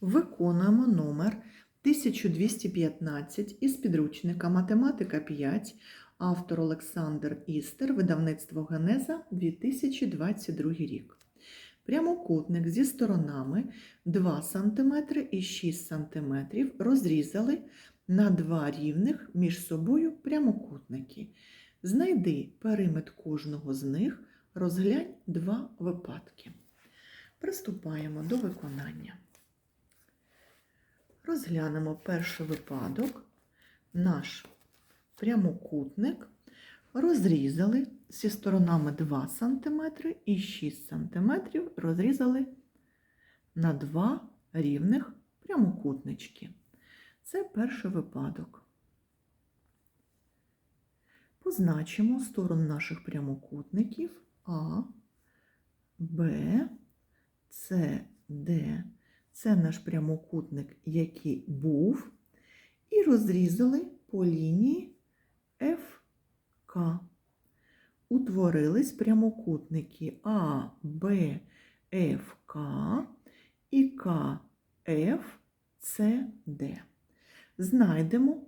Виконуємо номер 1215 із підручника Математика 5, автор Олександр Істер, видавництво Генеза 2022 рік. Прямокутник зі сторонами 2 см і 6 см розрізали на два рівних між собою прямокутники. Знайди периметр кожного з них, розглянь два випадки. Приступаємо до виконання. Розглянемо перший випадок. Наш прямокутник розрізали зі сторонами 2 см і 6 см розрізали на два рівних прямокутнички. Це перший випадок. Позначимо сторону наших прямокутників А, Б, С, Д. Це наш прямокутник, який був, і розрізали по лінії ФК. Утворились прямокутники А, Б, ФК і КФ, С, Д. Знайдемо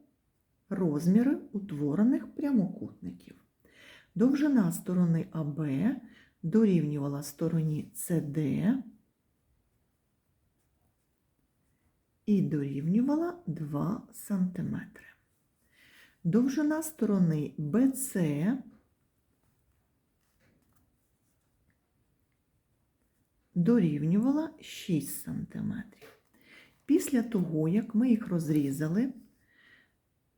розміри утворених прямокутників. Довжина сторони АБ дорівнювала стороні СД і дорівнювала 2 см. Довжина сторони БЦ дорівнювала 6 см. Після того, як ми їх розрізали,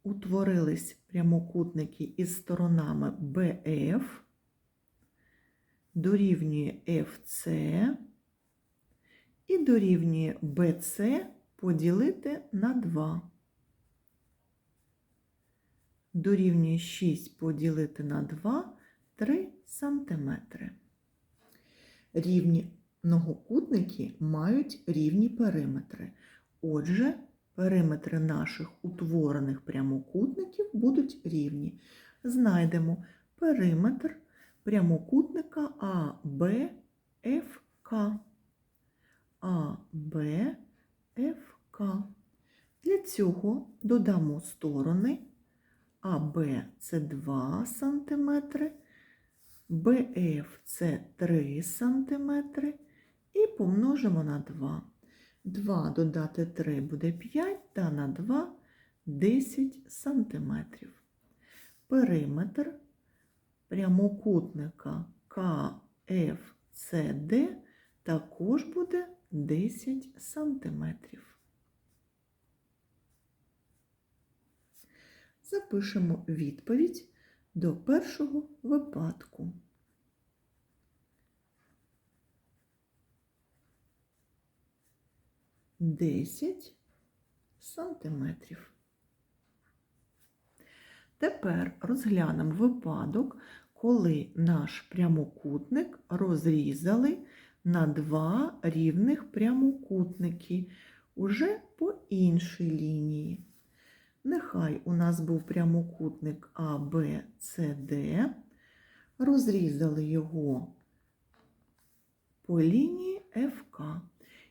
утворились прямокутники із сторонами BF, дорівнює FC і дорівнює BC поділити на 2. Дорівнює 6 поділити на 2 3 см. Рівні многокутники мають рівні периметри. Отже, периметри наших утворених прямокутників будуть рівні. Знайдемо периметр прямокутника АБФК. АБФК. Для цього додамо сторони АБ це 2 см, БФ це 3 см і помножимо на 2. 2 додати 3 буде 5 та на 2 10 сантиметрів. Периметр прямокутника КФЦД також буде 10 сантиметрів. Запишемо відповідь до першого випадку. Десять сантиметрів. Тепер розглянемо випадок, коли наш прямокутник розрізали на два рівних прямокутники уже по іншій лінії. Нехай у нас був прямокутник ABCD, розрізали його по лінії FK.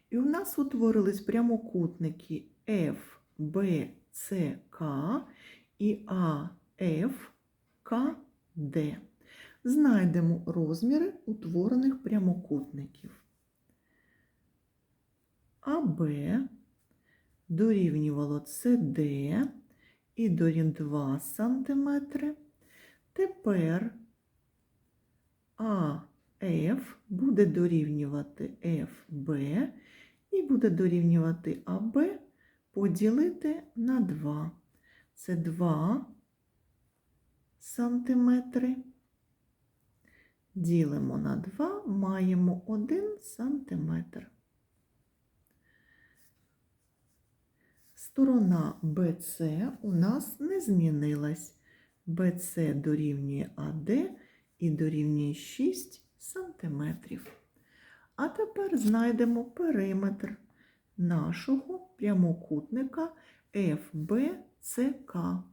І у нас утворились прямокутники FBCK і AFKD. Знайдемо розміри утворених прямокутників. АБ дорівнювало CD і дорівнює 2 см. Тепер АФ буде дорівнювати FB і буде дорівнювати АБ поділити на 2. Це 2 сантиметри. Ділимо на 2, маємо 1 сантиметр. Сторона BC у нас не змінилась. BC дорівнює AD і дорівнює 6 сантиметрів. А тепер знайдемо периметр нашого прямокутника FBCK.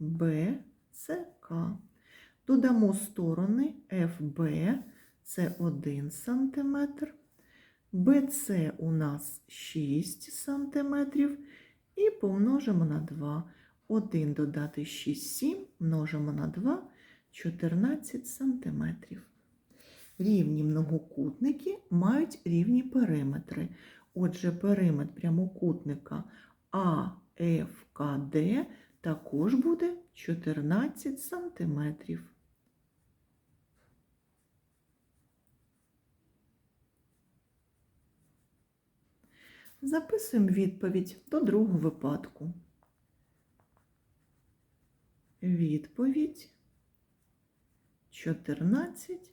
FBCK. Додамо сторони FB це 1 см, БЦ у нас 6 сантиметрів і помножимо на 2. 1 додати 6, 7, множимо на 2, 14 сантиметрів. Рівні многокутники мають рівні периметри. Отже, периметр прямокутника АФКД також буде 14 сантиметрів. Записуємо відповідь до другого випадку. Відповідь 14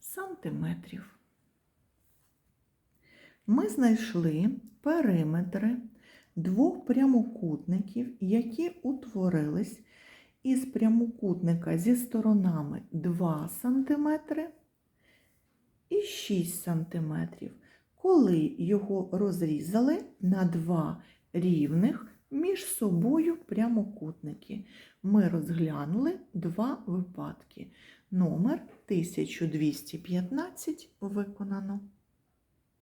сантиметрів. Ми знайшли периметри двох прямокутників, які утворились із прямокутника зі сторонами 2 см і 6 см, коли його розрізали на два рівних між собою прямокутники. Ми розглянули два випадки. Номер 1215 виконано.